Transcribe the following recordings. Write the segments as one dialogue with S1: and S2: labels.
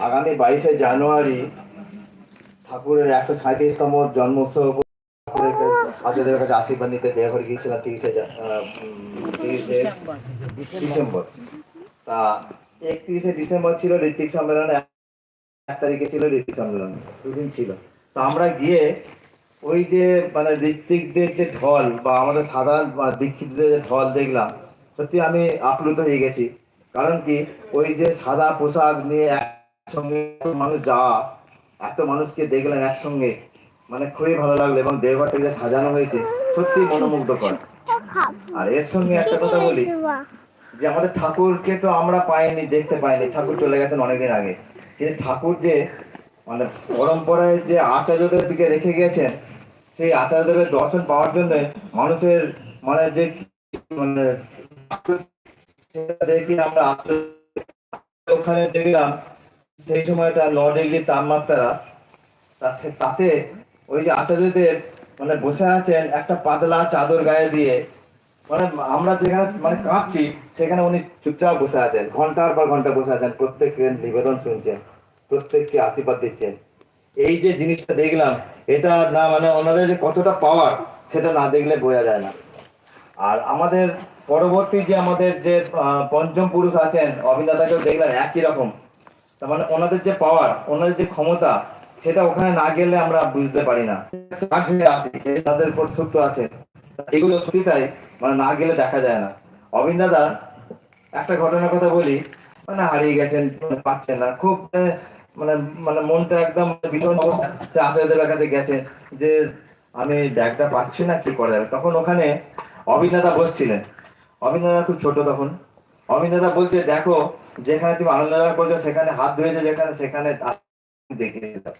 S1: আগামী বাইশে জানুয়ারি ঠাকুরের একশো সাঁত্রিশতম জন্মোৎসব আচার্যদের কাছে আশীর্বাদ নিতে দেয়া করে গিয়েছিলাম তিরিশে ডিসেম্বর। তা একত্রিশে ডিসেম্বর ছিল, ঋত্বিক সম্মেলন, এক এক তারিখে ছিল, ঋত্বিক সম্মেলন, দুদিন ছিল। তো আমরা গিয়ে ওই যে মানে ঋত্বিকদের যে ঢল বা আমাদের সাধারণ বা দীক্ষিতদের যে ঢল দেখলাম, সত্যি আমি আপ্লুত হয়ে গেছি। কারণ কি, ওই যে সাদা পোশাক নিয়ে একসঙ্গে এত মানুষ যাওয়া এত মানুষকে দেখলেন একসঙ্গে মানে খুবই ভালো লাগল এবং দেওঘরটা সাজানো হয়েছে। সত্যি মনোমুগ্ধকর। আর এর সঙ্গে একটা কথা বলি, যে আমাদের ঠাকুরকে তো আমরা পাইনি, দেখতে পাইনি। ঠাকুর চলে গেছেন অনেকদিন আগে। কিন্তু ঠাকুর যে মানে পরম্পরায় যে আচার্যদের দিকে রেখে গেছেন সেই আচার্যদের দর্শন পাওয়ার জন্য মানুষের মানে যে মানে দেখে আমরা ওখানে দেখলাম সেই সময়টা ন ডিগ্রি তাপমাত্রা তাতে ওই যে আচার্যদের মানে বসে আছেন একটা পাতলা চাদর গায়ে দিয়ে মানে আমরা যেখানে মানে কাঁপছি, সেখানে উনি চুপচাপ বসে আছেন, ঘণ্টার পর ঘণ্টা বসে আছেন, প্রত্যেকের নিবেদন শুনছেন, প্রত্যেককে আশীর্বাদ দিচ্ছেন। এই যে জিনিসটা দেখলাম, এটা না মানে ওনাদের যে কতটা পাওয়ার সেটা না দেখলে বোঝা যায় না। আর আমাদের পরবর্তী যে আমাদের যে পঞ্চম পুরুষ আছেন অভিনেতাকেও দেখলেন একই রকম। তার মানে ওনাদের যে পাওয়ার ওনাদের যে ক্ষমতা, সেটা ওখানে না গেলে আমরা বুঝতে পারি না। আসি তাদের উপর সত্য আছে। এগুলো সত্যি তাই মানে না গেলে দেখা যায় না। অবিন দাদা, একটা ঘটনার কথা বলি। মানে হারিয়ে গেছেন মানে পাচ্ছেন না। খুব মানে মানে মনটা একদম ভীষণ সে আশাদের কাছে গেছেন যে, আমি ব্যাগটা পাচ্ছি না, কি করা যাবে? তখন ওখানে অভিনেতা বসছিলেন। অভিনেতা খুব ছোট তখন। অভিনেতা বলছে, দেখো যেখানে তুমি আনন্দ করছ, সেখানে হাত ধুয়েছো, যেখানে সেখানে দেখে নিলাম।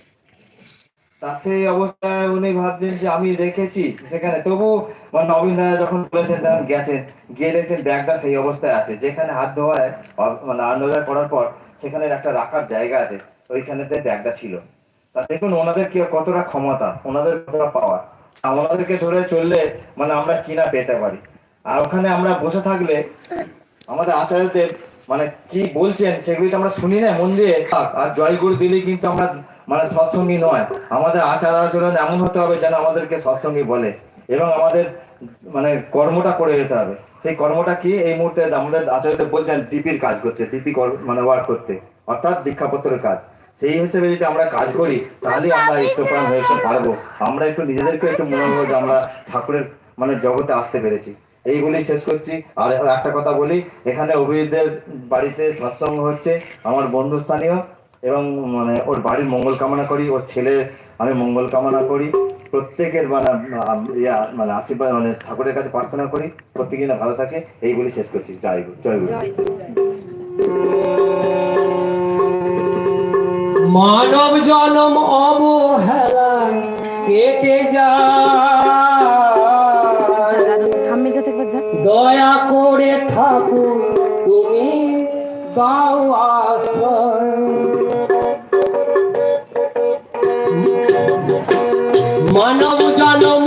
S1: তা সেই অবস্থায় উনি ভাবছেন যে আমি রেখেছি সেখানে। তবু নবীন দাদা যখন বলেছেন তখন গেছেন গিয়ে দেখছেন ব্যাগটা সেই অবস্থায় আছে। যেখানে হাত ধোয়ায় মানে আনন্দা করার পর সেখানে একটা রাখার জায়গা আছে, ওইখানেতে ব্যাগটা ছিল। তা দেখুন, ওনাদের কি, কতটা ক্ষমতা, ওনাদের কতটা পাওয়ার ওনাদেরকে ধরে চললে মানে আমরা কিনা পেতে পারি। আর ওখানে আমরা বসে থাকলে আমাদের আচার্যদের মানে কি বলছেন সেগুলি তো আমরা শুনি না, মন দিয়ে। আর জয়গুরু দিলেই কিন্তু আমরা মানে সৎসঙ্গী নয়। আমাদের আচার আচরণ এমন হতে হবে যেন আমাদেরকে সৎসঙ্গী বলে। এবং আমাদের মানে কর্মটা করে যেতে হবে। সেই কর্মটা কি? এই মুহূর্তে আমাদের আচার্যদের বলছেন ডিপির কাজ করছে ডিপি মানে ওয়ার্ক করতে, অর্থাৎ দীক্ষাপত্রের কাজ। সেই হিসেবে যদি আমরা কাজ করি, তাহলে আমরা ইষ্টপ্রাণ হয়ে পারব। আমরা একটু নিজেদেরকে একটু মনে হব যে আমরা ঠাকুরের মানে জগতে আসতে পেরেছি। এইগুলি শেষ করছি। আর এখন একটা কথা বলি, এখানে অভিজিৎদের বাড়িতে সৎসঙ্গ হচ্ছে আমার বন্ধু স্থানীয় এবং মানে ওর বাড়ির মঙ্গল কামনা করি, ওর ছেলে আমি মঙ্গল কামনা করি। প্রত্যেকের মানে ইয়া মানে আশীর্বাদ মানে ঠাকুরের কাছে প্রার্থনা করি প্রত্যেকে যেন ভালো থাকে, এইগুলি শেষ করছি। জয় জয় গুরু।
S2: মানব জনম অবহেলায় কেটে যায়। করে ঠাকুর তুমি দাও আশ্রয়। মানব জনম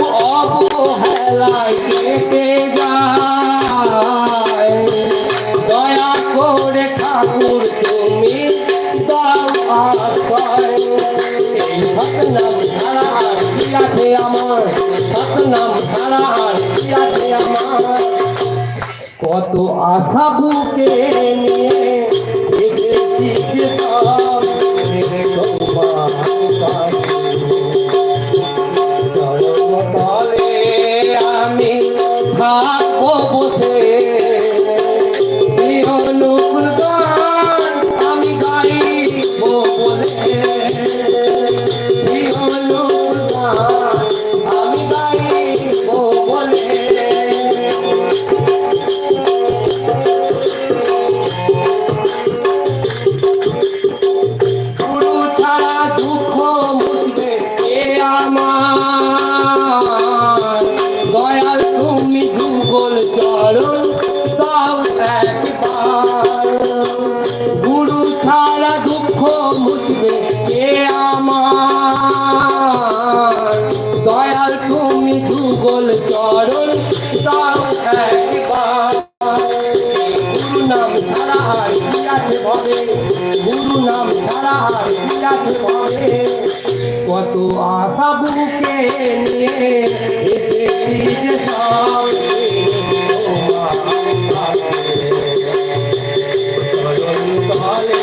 S3: তলে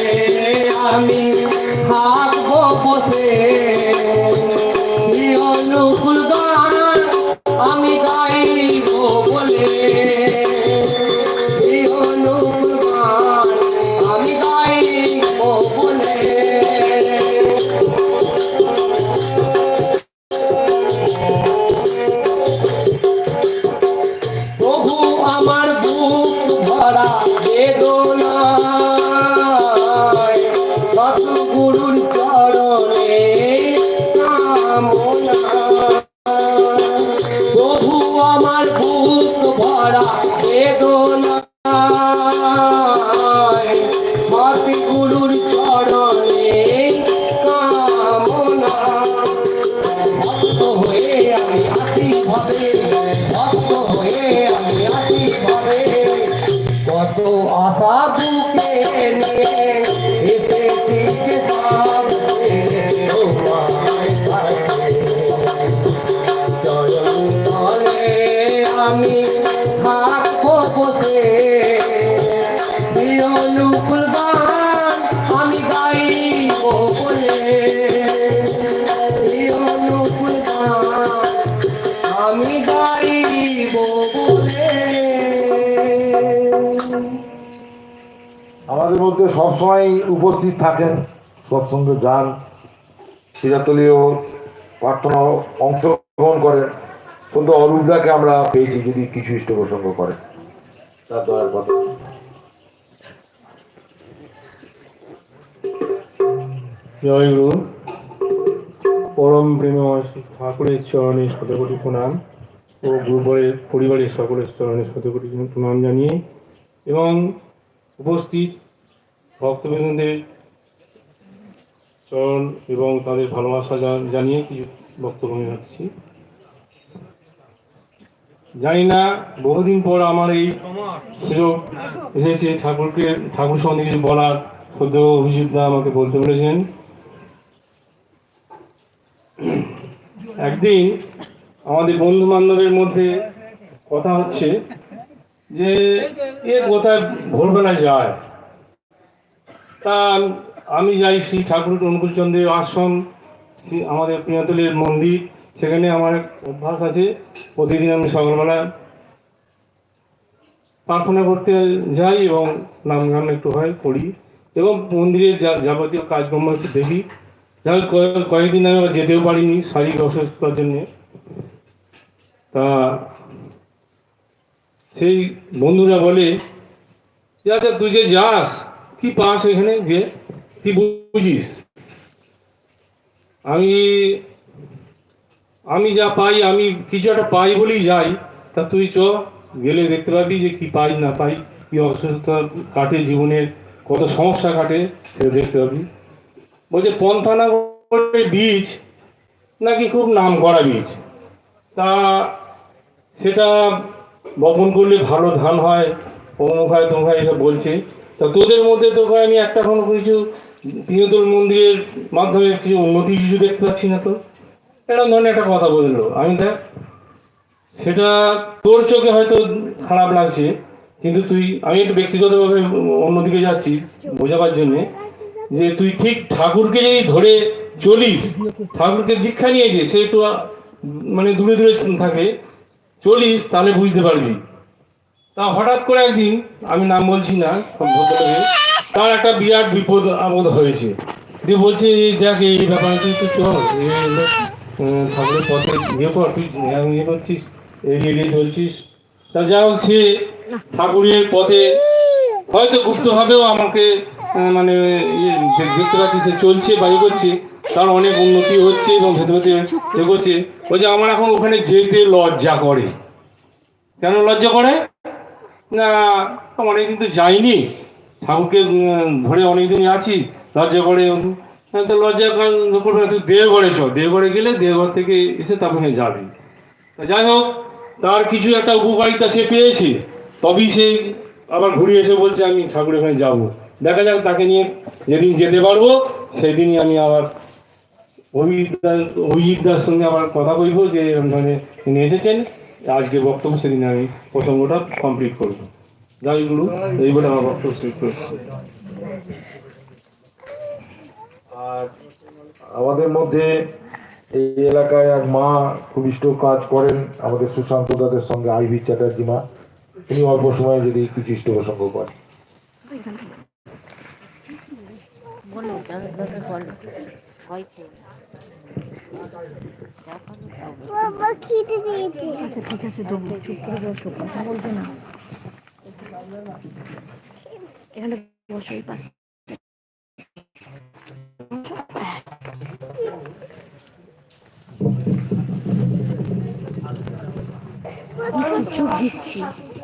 S3: আমি
S4: আমাদের মধ্যে সবসময় উপস্থিত থাকেন সৎসঙ্গে যান সিরাতলীয় প্রার্থনা অংশগ্রহণ করেন। কিন্তু অরূপদাকে আমরা পেয়েছি যদি কিছু ইষ্ট প্রসঙ্গ করে। তার দয়ার কথা
S2: জয় গুরু। পরম প্রেমময় ঠাকুরের চরণে শতকোটি প্রণাম ও গুরুবরের পরিবারের সকলের চরণে শতকোটি প্রণাম জানিয়ে এবং উপস্থিত ভক্তবৃন্দদের চরণ এবং তাদের ভালোবাসা জানিয়ে কিছু বক্তব্য রাখছি। জানি না বহুদিন পর আমার এই সুযোগ এসেছে। ঠাকুরকে, ঠাকুর সম্বন্ধে কিছু বলার সদ্য অভিজিৎদা আমাকে বলতে বলেছেন। একদিন আমাদের বন্ধু বান্ধবের মধ্যে কথা হচ্ছে যে, এ কোথায় ভোরবেলায় যায়? তা আমি যাই শ্রী ঠাকুর অনুকূলচন্দ্রের আশ্রম আমাদের প্রিয়তলের মন্দির। সেখানে আমার এক অভ্যাস আছে। প্রতিদিন আমি সকালবেলা প্রার্থনা করতে যাই এবং নাম গান একটু হয় পড়ি এবং মন্দিরের যা- যাবতীয় কাজকর্ম একটু দেখি। যাই কয়েকদিন আমি আবার যেতেও পারিনি শারীরিক অসুস্থতার জন্যে। তা সেই বন্ধুরা বলে, যে আচ্ছা তুই যে যাস, কি পাস এখানে গিয়ে? কি বুঝিস? আমি আমি যা পাই, আমি কিছু একটা পাই বলেই যাই। তা তুই চ, গেলে দেখতে পাবি যে কি পাই না পাই, কি অসুস্থতা কাটে জীবনের, কত সমস্যা কাটে, সেটা দেখতে পাবি। বলছে পন্থানগরের বীজ নাকি খুব নাম করা বীজ? তা সেটা বপন করলে ভালো ধান হয় অমুক হয় তমুক হয় এসব বলছে। তা তোদের মধ্যে তো আমি একটা কোনো কিছু প্রিয়তল মন্দিরের মাধ্যমে কিছু উন্নতি কিছু দেখতে পাচ্ছি না তো। এরকম ধরনের একটা কথা বলল। আমি দেখ, সেটা তোর চোখে হয়তো খারাপ লাগছে, কিন্তু তুই, আমি একটু ব্যক্তিগতভাবে অন্যদিকে যাচ্ছি বোঝাবার জন্যে, যে তুই ঠিক ঠাকুরকে যদি ধরে চলিস, ঠাকুরকে দীক্ষা নিয়েছে, সে একটু মানে দূরে দূরে থাকে, চলিস, তাহলে বুঝতে পারবি। তা হঠাৎ করে একদিন, আমি নাম বলছি না তার একটা বিরাট বিপদ আপদ হয়েছে। দিয়ে বলছে দেখ, এই ব্যাপারে তুই তুই চল ঠাকুরের পথে ইয়ে কর, তুই ইয়ে করছিস এগিয়ে এগিয়ে চলছিস। তা যাই হোক, সে ঠাকুরের পথে হয়তো গুপ্তভাবেও আমাকে মানে ইয়ে দেখতে পাচ্ছি সে চলছে বা ইয়ে করছে, তার অনেক উন্নতি হচ্ছে এবং ভেতরে ইয়ে করছে। ওই যে আমার এখন ওখানে যেতে লজ্জা করে। কেন লজ্জা করে? না অনেকদিন তো যাইনি। ঠাকুরকে ধরে অনেকদিন আছি। লজ্জা করে তো লজ্জা কর- দেওঘরে চ দেওঘরে গেলে দেওঘর থেকে এসে তারপরে যাবি। যাই হোক, তার কিছু একটা উপকারিতা সে পেয়েছে। তবেই সে আবার ঘুরে এসে বলছে, আমি ঠাকুর এখানে যাব।
S5: দেখা যাক তাকে নিয়ে যেদিন যেতে পারব, সেদিনই আমি আবার অভিজিৎদার সঙ্গে আবার কথা বলব যে এরকম তিনি এসেছেন। আজকে বক্তব্য সেদিন আমি প্রসঙ্গটা কমপ্লিট করব। যাই এই বলে আমার বক্তব্য শেষ করছি।
S4: আর আমাদের মধ্যে এই এলাকায় এক মা খুব ইষ্ট কাজ করেন আমাদের সুশান্ত দাদের সঙ্গে আইভি চ্যাটার্জি মা। তিনি অল্প সময়ে যদি কিছু ইষ্ট প্রসঙ্গ করেন।
S3: আচ্ছা ঠিক আছে দেবো চুপ করে বসো কথা বলবে না। এখানে বসো এই পাশে। দিচ্ছি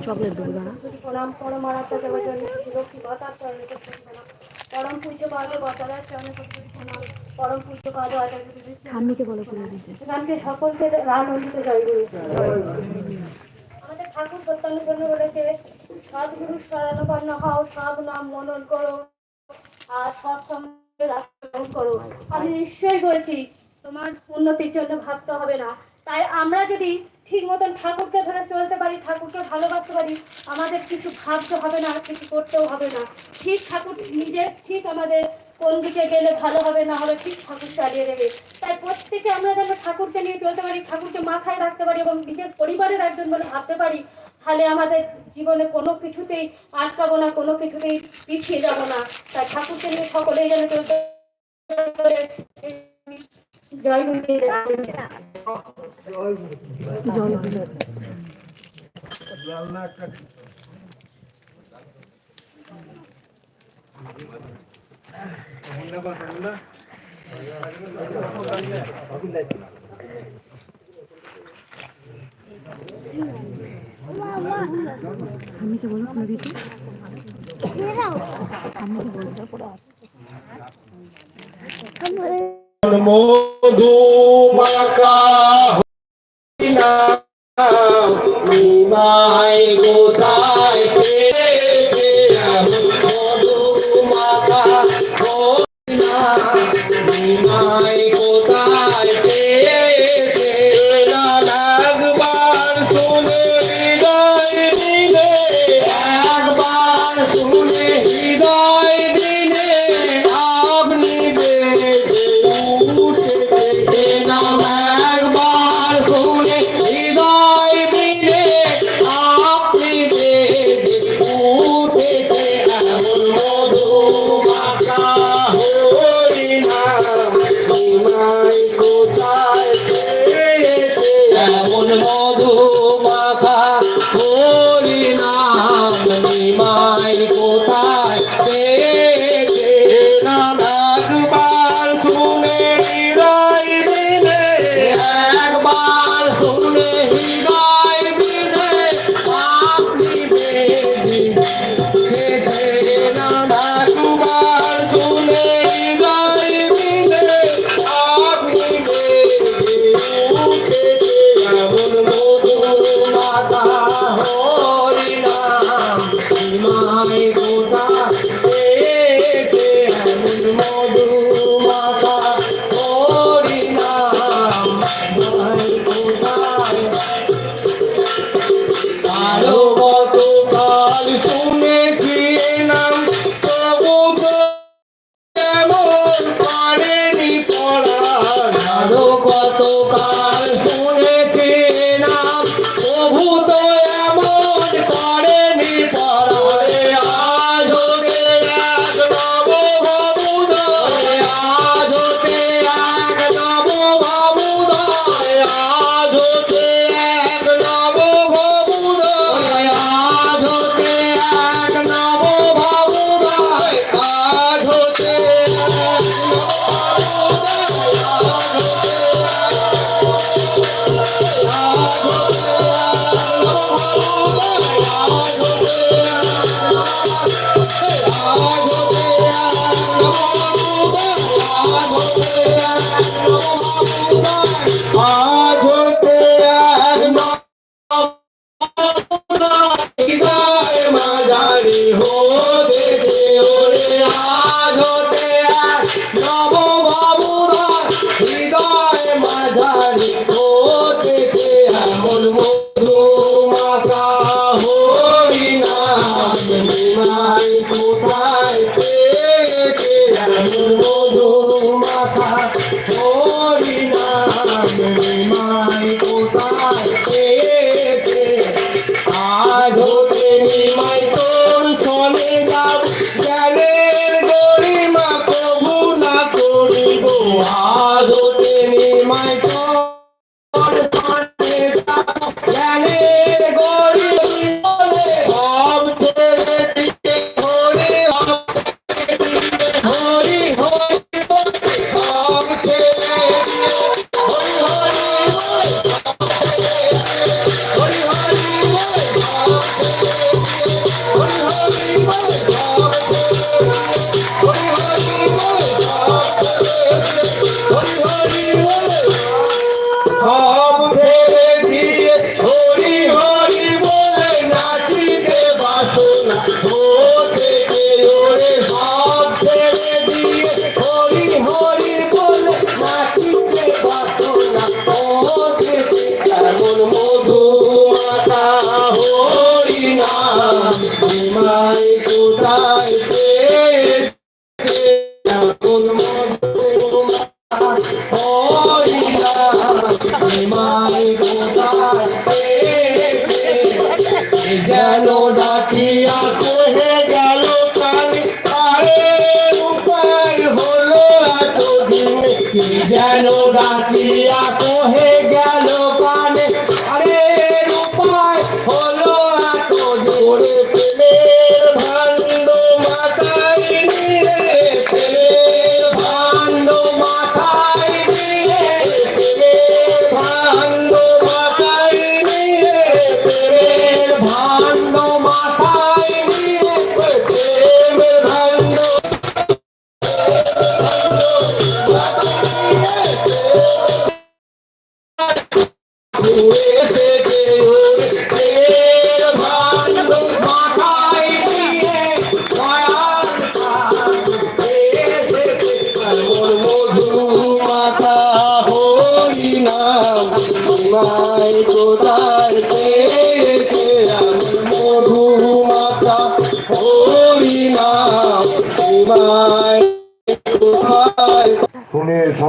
S3: চকলেট দেবো দাঁড়া
S6: প্রণাম মাতার চরণে পরম পূজ্য পাদ চরণে পরম পূজ্য পাদ আচার্য
S3: ঠাম্মিকে বলো করে দিতে
S6: গানকে সকলকে হলিতে জয় গুরু আমাদের ঠাকুর সত্যানের জন্য বলেছে সদ্গুরু শরণাপন্ন হও, সব নাম মনন করো আর সৎ সঙ্গে রাষ্ট্রগ্রহণ করো। আমি নিশ্চয়ই বলছি, তোমার উন্নতির জন্য ভাবতে হবে না। তাই আমরা যদি ঠিক মতন ঠাকুরকে ধরে চলতে পারি, ঠাকুরকে ভালোবাসতে পারি, আমাদের কিছু ভাবতে হবে না, কিছু করতেও হবে না ঠিক ঠাকুর নিজে ঠিক আমাদের কোন দিকে গেলে ভালো হবে, না হলে ঠিক ঠাকুর চালিয়ে দেবে তাই প্রত্যেকে আমরা যেন ঠাকুরকে নিয়ে চলতে পারি, ঠাকুরকে মাথায় রাখতে পারি এবং নিজের পরিবারের একজন বলে ভাবতে পারি, তাহলে আমাদের জীবনে কোনো কিছুতেই আটকাবো না, কোনো কিছুতেই পিছিয়ে যাব না তাই ঠাকুরকে নিয়ে সকলেই যেন চলতে। জয় গুরু
S3: জল দিলে ঠাম্মিকে বলো করে দিতে ঠাম্মিকে বলো তারপরে আসো।
S2: মধু মাকা হইনা। নিমাই গোদাই Obrigado.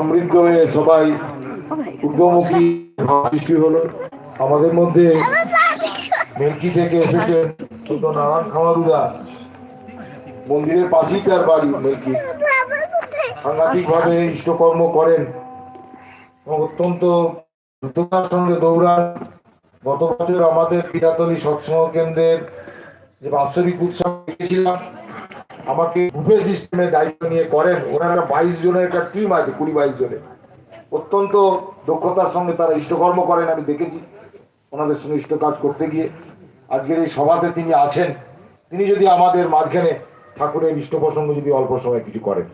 S2: সমৃদ্ধ হয়ে সবাই ভাব সৃষ্টি হলো। আমাদের মধ্যে মেলকি থেকে এসেছেন তো নারায়ণ খামারুদা। মন্দিরের পাশেই তার বাড়ি মেলকি সাংঘাতিক ভাবে ইষ্টকর্ম করেন। অত্যন্ত দ্রুততার সঙ্গে দৌড়ান। গত বছর আমাদের পিঠাতলি সৎসঙ্গ কেন্দ্রের যে বাৎসরিক উৎসব দেখেছিলাম আমাকে বুফে সিস্টেমে দায়িত্ব নিয়ে করেন। ওনারা বাইশ জনের একটা টিম আছে, কুড়ি বাইশ জনের। অত্যন্ত দক্ষতার সঙ্গে তারা ইষ্টকর্ম করেন, আমি দেখেছি ওনাদের সঙ্গে ইষ্ট কাজ করতে গিয়ে। আজকের এই সভাতে তিনি আছেন। তিনি যদি আমাদের মাঝখানে ঠাকুরের ইষ্ট প্রসঙ্গ যদি অল্প সময় কিছু করেন।